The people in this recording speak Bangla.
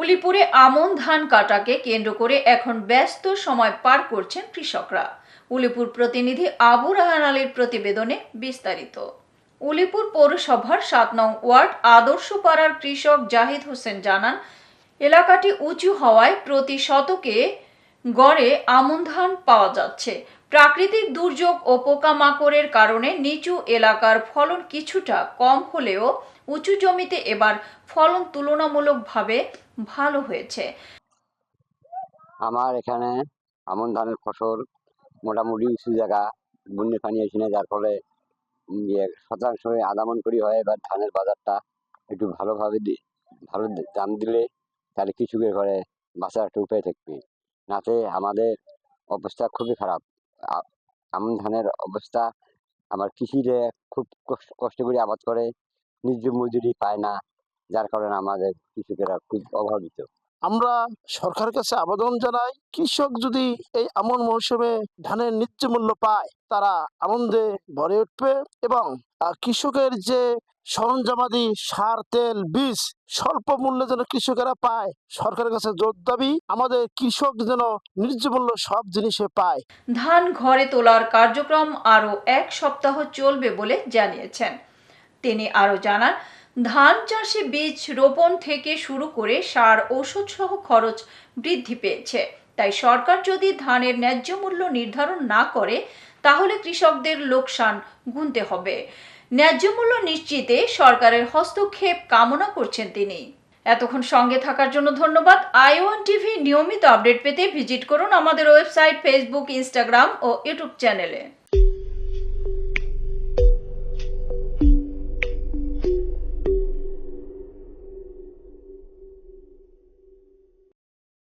উলিপুরে আমন ধান কাটাকে কেন্দ্র করে এখন ব্যস্ত সময় পার করছেন কৃষকরা। উলিপুর প্রতিনিধি আবু রাহান আলীর প্রতিবেদনে বিস্তারিত। উলিপুর পৌরসভার সাত নং ওয়ার্ড আদর্শ পাড়ার কৃষক জাহিদ হোসেন জানান, এলাকাটি উঁচু হওয়ায় প্রতি শতকে গড়ে আমন ধান পাওয়া যাচ্ছে। প্রাকৃতিক দুর্যোগ ও পোকামাকড়ের কারণে নিচু এলাকার ফলন কিছুটা কম হলেও উঁচু জমিতে এবার ফলন তুলনামূলকভাবে ভালো হয়েছে। আমার এখানে আমন ধানের ফসল মোটামুটি উঁচু জায়গা, বন্যে পানি আসে না যার ফলে ইয়ে শতাংশ আদামন করি হয়, এবার ধানের বাজারটা একটু ভালোভাবে ভালো দাম দিলে তাহলে কৃষকের ঘরে বাঁচার একটা উপায় থাকবে। নাতে আমাদের অবস্থা খুবই খারাপ। আমন ধানের অবস্থা। আমার কৃষিরে খুব কষ্ট করে আবাদ করে ন্যায্য মজুরি পায় না, যার কারণে আমাদের কৃষকেরা খুব অভাবিত। আমরা সরকারের কাছে আবেদন জানাই, কৃষক যদি এই আমন মৌসুমে ধানের ন্যায্য মূল্য পায়, তারা আনন্দে ভরে উঠবে এবং কৃষকের যে সরঞ্জামাদি, সার, তেল, বীজ স্বল্প মূল্যে যেন কৃষকেরা পায়। সরকারের কাছে জোর দাবি, আমাদের কৃষক যেন ন্যায্য মূল্য সব জিনিসে পায়। ধান ঘরে তোলার কার্যক্রম আরও এক সপ্তাহ চলবে বলে জানিয়েছেন। তিনি আরও জানান, ধান চাষে বীজ রোপণ থেকে শুরু করে সার ওষুধ সহ খরচ বৃদ্ধি পেয়েছে। তাই সরকার যদি ধানের ন্যায্য মূল্য নির্ধারণ না করে, তাহলে কৃষকদের লোকসান গুনতে হবে। ন্যায্য মূল্য নিশ্চিতে সরকারের হস্তক্ষেপ কামনা করছেন তিনি। এতক্ষণ সঙ্গে থাকার জন্য ধন্যবাদ। আইওয়ান টিভি নিয়মিত আপডেট পেতে ভিজিট করুন আমাদের ওয়েবসাইট, ফেসবুক, ইনস্টাগ্রাম ও ইউটিউব চ্যানেলে।